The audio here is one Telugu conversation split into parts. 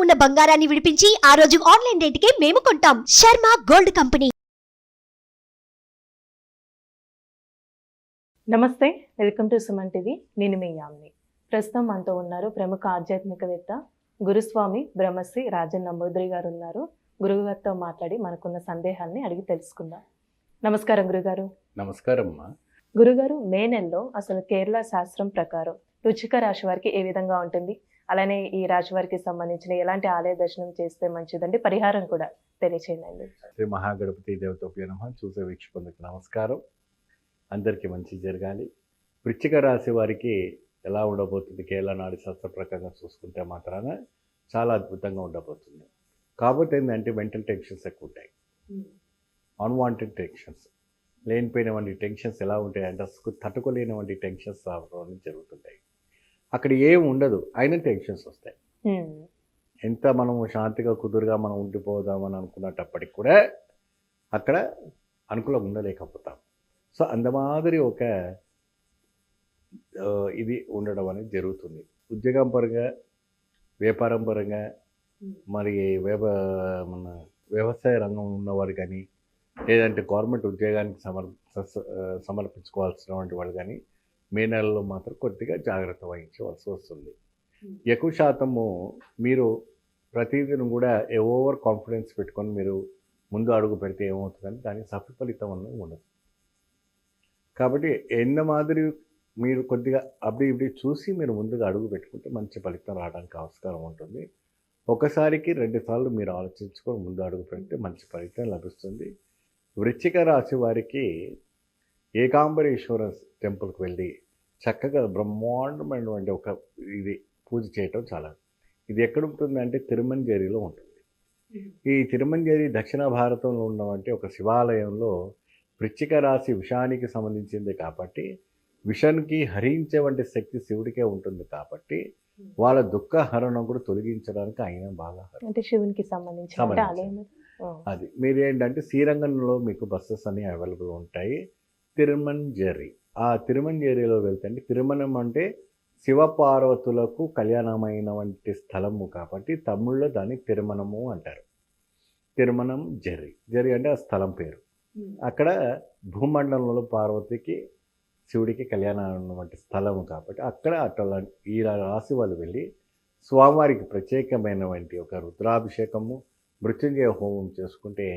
ఉన్న బంగారాన్ని విడిపించి ఆ రోజు ఆన్లైన్ రేటుకే మేము కొంటాం. Sharma gold company. నమస్తే వెల్కమ్ టు సుమన్ టీవీ. నేను మీ యామ్ని. ప్రస్తుతం మనతో ఉన్నారు ప్రముఖ ఆధ్యాత్మికవేత్త గురుస్వామి బ్రహ్మశ్రీ రాజన్ నంబూద్రి గారు ఉన్నారు. గురువుగారితో మాట్లాడి మనకున్న సందేహాన్ని అడిగి తెలుసుకుందాం. నమస్కారం గురుగారు. నమస్కారం అమ్మా. గురుగారు మే నెలలో అసలు కేరళ శాస్త్రం ప్రకారం రుచిక రాశి వారికి ఏ విధంగా ఉంటుంది? అలానే ఈ రాశి వారికి సంబంధించిన ఎలాంటి ఆలయ దర్శనం చేస్తే మంచిదండి? పరిహారం కూడా తెలియచేయండి. శ్రీ మహాగణపతి దేవతోప్య నమ చూసే వీక్షకులకు నమస్కారం. అందరికీ మంచి జరగాలి. వృశ్చిక రాశి వారికి ఎలా ఉండబోతుంది? కేరళ నాడి శాస్త్ర ప్రకారంగా చూసుకుంటే మాత్రాన చాలా అద్భుతంగా ఉండబోతుంది. కాకపోతే ఏంటంటే మెంటల్ టెన్షన్స్ ఎక్కువ ఉంటాయి అన్వాంటెడ్ టెన్షన్స్ లేనిపోయినటువంటి టెన్షన్స్ ఎలా ఉంటాయి? అంటే అసలు తట్టుకోలేనటువంటి టెన్షన్స్ రావడం జరుగుతుంటాయి. అక్కడ ఏం ఉండదు అయినా టెన్షన్స్ వస్తాయి. ఎంత మనము శాంతిగా కుదురుగా మనం ఉండిపోదామని అనుకున్నప్పటికి కూడా అక్కడ అనుకూలంగా ఉండలేకపోతాం. సో అంత మాదిరి ఒక ఇది ఉండడం అనేది జరుగుతుంది. ఉద్యోగం పరంగా వ్యాపారం పరంగా మరి వ్యవ మన వ్యవసాయ రంగం ఉన్నవారు కానీ లేదంటే గవర్నమెంట్ ఉద్యోగానికి సమర్ సమర్పించుకోవాల్సినటువంటి వాళ్ళు కానీ మే నెలలో మాత్రం కొద్దిగా జాగ్రత్త వహించవలసి వస్తుంది. ఎక్కువ శాతము మీరు ప్రతిదినం కూడా ఓవర్ కాన్ఫిడెన్స్ పెట్టుకొని మీరు ముందు అడుగు పెడితే ఏమవుతుందని దానికి సఫలితం అన్నది ఉండదు. కాబట్టి ఎన్న మాదిరి మీరు కొద్దిగా అప్పుడు ఇప్పుడు చూసి మీరు ముందుగా అడుగు పెట్టుకుంటే మంచి ఫలితం రావడానికి ఆస్కారం ఉంటుంది. ఒకసారికి రెండుసార్లు మీరు ఆలోచించుకొని ముందు అడుగు పెడితే మంచి ఫలితం లభిస్తుంది. వృశ్చిక రాశి వారికి ఏకాంబరేశ్వర టెంపుల్కి వెళ్ళి చక్కగా బ్రహ్మాండమైనటువంటి ఒక ఇది పూజ చేయటం చాలా ఇది ఎక్కడ ఉంటుందంటే తిరుమంజేరిలో ఉంటుంది. ఈ తిరుమంజేరి దక్షిణ భారతంలో ఉన్నవంటి ఒక శివాలయంలో వృశ్చిక రాశి విషానికి సంబంధించింది కాబట్టి విషానికి హరించే వంటి శక్తి శివుడికే ఉంటుంది కాబట్టి వాళ్ళ దుఃఖ హరణం కూడా తొలగించడానికి ఆయన బాగా అంటే శివునికి అంటే ఆ. అది? మీరు ఏంటంటే శ్రీరంగంలో మీకు బస్సెస్ అన్ని అవైలబుల్ ఉంటాయి. తిరుమంజేరి. ఆ తిరుమంజేరిలో వెళ్తే తిరుమణం అంటే శివపార్వతులకు కళ్యాణమైన వంటి స్థలము కాబట్టి తమిళ్ళో దాన్ని తిరుమణము అంటారు. తిరుమణం జరి జరి అంటే ఆ స్థలం పేరు. అక్కడ భూమండలంలో పార్వతికి శివుడికి కళ్యాణం వంటి స్థలము కాబట్టి అక్కడ అట్లా ఈ రాశి వాళ్ళు వెళ్ళి స్వామివారికి ప్రత్యేకమైనటువంటి ఒక రుద్రాభిషేకము మృత్యుంజయ హోమం చేసుకుంటే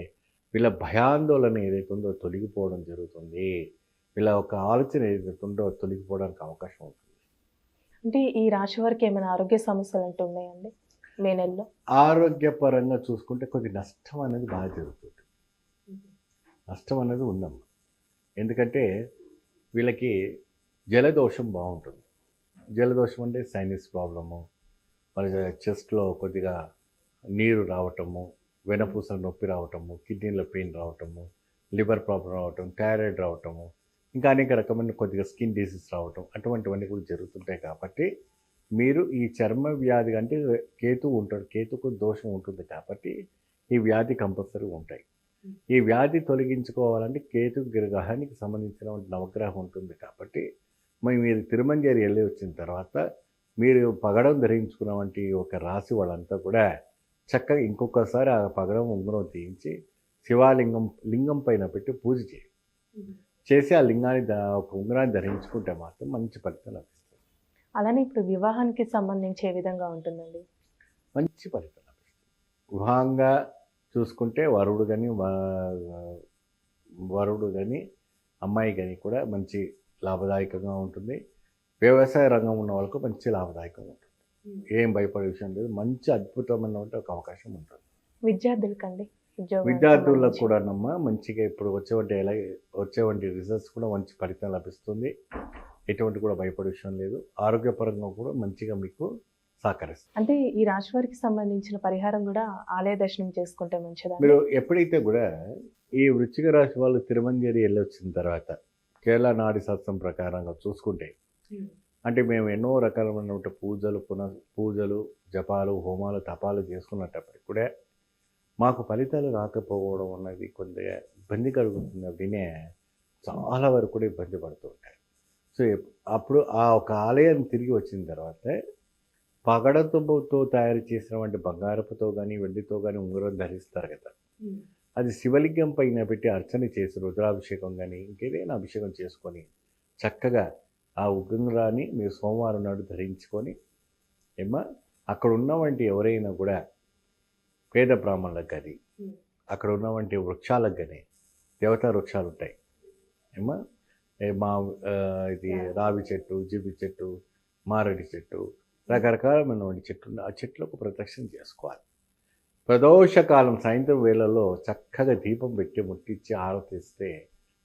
వీళ్ళ భయాందోళన ఏదైతే ఉందో తొలగిపోవడం జరుగుతుంది. వీళ్ళ ఒక ఆలోచన ఏదైతే ఉందో తొలగిపోవడానికి అవకాశం ఉంటుంది. అంటే ఈ రాశి వారికి ఏమైనా ఆరోగ్య సమస్యలు అంటూ ఉన్నాయండి మే నెలలో? ఆరోగ్యపరంగా చూసుకుంటే కొద్ది నష్టం అనేది బాగా జరుగుతుంది. నష్టం అనేది ఉందమ్మా. ఎందుకంటే వీళ్ళకి జలదోషం బాగుంటుంది. జలదోషం అంటే సైనస్ ప్రాబ్లము మరి చెస్ట్లో కొద్దిగా నీరు రావటము వెనపూసల నొప్పి రావటము కిడ్నీలో పెయిన్ రావటము లివర్ ప్రాబ్లం రావటం థైరాయిడ్ రావటము ఇంకా అనేక రకమైన కొద్దిగా స్కిన్ డిసీజ్ రావటం అటువంటివన్నీ కూడా జరుగుతుంటాయి కాబట్టి మీరు ఈ చర్మ వ్యాధి అంటే కేతు ఉంటాడు కేతుకు దోషం ఉంటుంది కాబట్టి ఈ వ్యాధి కంపల్సరీ ఉంటాయి. ఈ వ్యాధి తొలగించుకోవాలంటే కేతు గ్రహానికి సంబంధించిన నవగ్రహం ఉంటుంది కాబట్టి మేము మీరు తిరుమంజేరి వెళ్ళి వచ్చిన తర్వాత మీరు పగడం ధరించుకున్న వంటి ఒక రాశి వాళ్ళంతా కూడా చక్కగా ఇంకొకసారి ఆ పగడం ఉంగరం తీయించి శివాలింగం లింగం పైన పెట్టి పూజ చేయండి. చేసి ఆ లింగాన్ని ఒక ఉంగరాన్ని ధరించుకుంటే మాత్రం మంచి ఫలితం లభిస్తుంది అలానే ఇప్పుడు వివాహానికి సంబంధించి ఏ విధంగా ఉంటుందండి? మంచి ఫలితం లభిస్తుంది వివాహంగా చూసుకుంటే వరుడు కానీ వరుడు కానీ అమ్మాయి కానీ కూడా మంచి లాభదాయకంగా ఉంటుంది. వ్యవసాయ రంగం ఉన్న వాళ్ళకు మంచి లాభదాయకంగా ఉంటుంది. ఏం భయపడే విషయం లేదు. మంచి అద్భుతమైనటువంటి ఒక అవకాశం ఉంటుంది. విద్యార్థులకండి. విద్యార్థులకు కూడా నమ్మ మంచిగా ఇప్పుడు వచ్చేవంటి ఎలా వచ్చేవంటి రిజల్ట్స్ కూడా మంచి ఫలితం లభిస్తుంది. ఎటువంటి కూడా భయపడే విషయం లేదు. ఆరోగ్యపరంగా కూడా మంచిగా మీకు సహకరిస్తుంది. అంటే ఈ రాశి వారికి సంబంధించిన పరిహారం కూడా ఆలయ దర్శనం చేసుకుంటే మంచిదా మీరు ఎప్పుడైతే కూడా ఈ వృశ్చిక రాశి వాళ్ళు తిరుమంజేరి వెళ్ళొచ్చిన తర్వాత కేరళ నాడి శాస్త్రం ప్రకారంగా చూసుకుంటే అంటే మేము ఎన్నో రకాలైన పూజలు పున పూజలు జపాలు హోమాలు తపాలు చేసుకున్నప్పటికి కూడా మాకు ఫలితాలు రాకపోవడం అన్నది కొద్దిగా ఇబ్బంది కలుగుతుంది. వినే చాలా వరకు కూడా ఇబ్బంది పడుతూ ఉంటారు. సో అప్పుడు ఆ ఒక ఆలయాన్ని తిరిగి వచ్చిన తర్వాత పగడతో తయారు చేసినటువంటి బంగారపుతో కానీ వెండితో కానీ ఉంగరం ధరిస్తారు కదా. అది శివలింగం పైన పెట్టి అర్చన చేసి రుద్రాభిషేకం కానీ ఇంకేదైనా అభిషేకం చేసుకొని చక్కగా ఆ ఉంగరాన్ని మీరు సోమవారం నాడు ధరించుకొని ఏమా అక్కడ ఉన్నవంటి ఎవరైనా కూడా పేద బ్రాహ్మణులకు కానీ Hmm. అక్కడ ఉన్నవంటి వృక్షాలకు కానీ దేవతా వృక్షాలు ఉంటాయి ఏమా మా ఇది. రావి చెట్టు జిబి చెట్టు మారడి చెట్టు రకరకాలమైనటువంటి చెట్లు ఉన్నాయి. ఆ చెట్లకు ప్రదక్షిణ చేసుకోవాలి ప్రదోషకాలం సాయంత్రం వేళల్లో చక్కగా దీపం పెట్టి ముట్టించి ఆరతిస్తే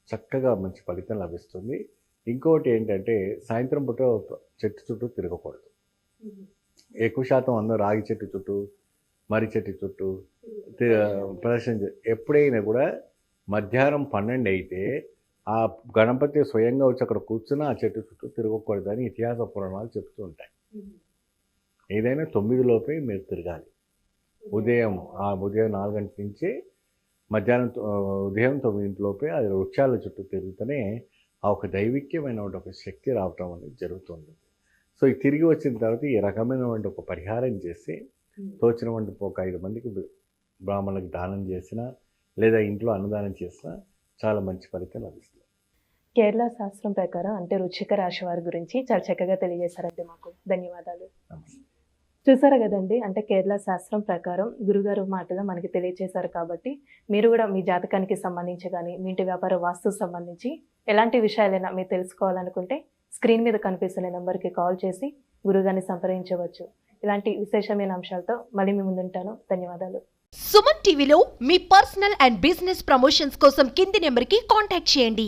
చక్కగా మంచి ఫలితం లభిస్తుంది ఇంకోటి ఏంటంటే సాయంత్రం పూట చెట్టు చుట్టూ తిరగకూడదు ఎక్కువ శాతం అందరూ రాగి చెట్టు చుట్టూ మర్రి చెట్టు చుట్టూ తి- ప్రదర్శన ఎప్పుడైనా కూడా మధ్యాహ్నం పన్నెండు అయితే ఆ గణపతి స్వయంగా వచ్చి అక్కడ కూర్చుని ఆ చెట్టు చుట్టూ తిరగకూడదని ఇతిహాస పురాణాలు చెప్తూ ఉంటాయి. ఏదైనా తొమ్మిది లోపే మీరు తిరగాలి. ఉదయం ఆ ఉదయం నాలుగు గంటల నుంచి మధ్యాహ్నం ఉదయం తొమ్మిది లోపే అది వృక్షాల చుట్టూ తిరుగుతూనే ఆ ఒక దైవిక్యమైన ఒక శక్తి రావటం అనేది జరుగుతుంది సో ఈ తిరిగి వచ్చిన తర్వాత ఈ రకమైనటువంటి ఒక పరిహారం చేసి తోచినటువంటి ఒక ఐదు మందికి బ్ర- బ్రాహ్మణులకు దానం చేసినా లేదా ఇంట్లో అన్నదానం చేసినా చాలా మంచి ఫలితం లభిస్తుంది కేరళ శాస్త్రం ప్రకారం అంటే రుచిక రాశి వారి గురించి చాలా చక్కగా తెలియజేశారండి మాకు. ధన్యవాదాలు. చూసారు కదండి అంటే కేరళ శాస్త్రం ప్రకారం గురుగారు మాటగా మనకి తెలియజేశారు కాబట్టి మీరు కూడా మీ జాతకానికి సంబంధించి కానీ మీ ఇంటి వ్యాపార వాస్తు సంబంధించి ఎలాంటి విషయాలైనా మీరు తెలుసుకోవాలనుకుంటే స్క్రీన్ మీద కనిపిస్తున్న నెంబర్కి కాల్ చేసి గురుగారిని సంప్రదించవచ్చు. ఇలాంటి విశేషమైన అంశాలతో మళ్ళీ మీ ముందుంటాను. ధన్యవాదాలు. సుమన్ టీవీలో మీ పర్సనల్ అండ్ బిజినెస్ ప్రమోషన్స్ కోసం కింది నెంబర్కి కాంటాక్ట్ చేయండి.